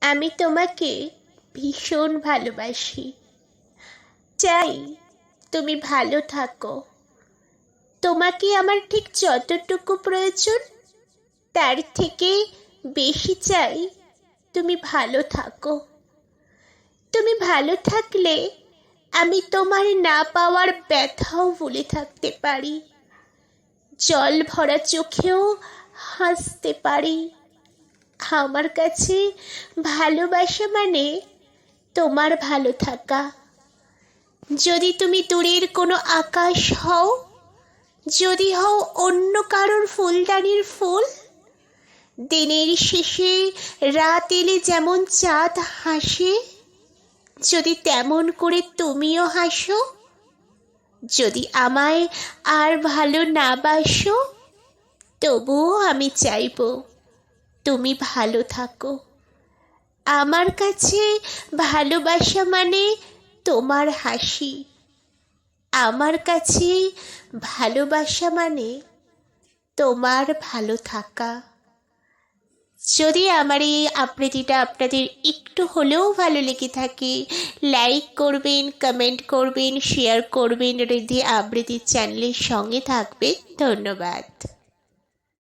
আমি তোমাকে ভীষণ ভালোবাসি। চাই তুমি ভালো থাকো। তোমাকে আমার ঠিক যতটুকু প্রয়োজন, তার থেকে বেশি চাই তুমি ভালো থাকো। তুমি ভালো থাকলে আমি তোমার না পাওয়ার ব্যথাও ভুলে থাকতে পারি। জল ভরা চোখেও হাসতে পারি। আমার কাছে ভালোবাসা মানে তোমার ভালো থাকা। যদি তুমি দূরের কোনো আকাশ হও, যদি হও অন্য কারোর ফুলদানির ফুল, দিনের শেষে রাত এলে যেমন চাঁদ হাসে, যদি তেমন করে তুমিও হাসো, যদি আমায় আর ভালো না বাসো, তবুও আমি চাইব। তুমি ভালো থাকো। আমার কাছে ভালোবাসা মানে তোমার হাসি। আমার কাছে ভালোবাসা মানে তোমার ভালো থাকা। যদি আমার এই আবৃত্তিটা আপনাদের একটু হলেও ভালো লেগে থাকে লাইক করবেন কমেন্ট করবেন শেয়ার করবেন রিধি আবৃত্তির চ্যানেলের সঙ্গে থাকবেন। ধন্যবাদ।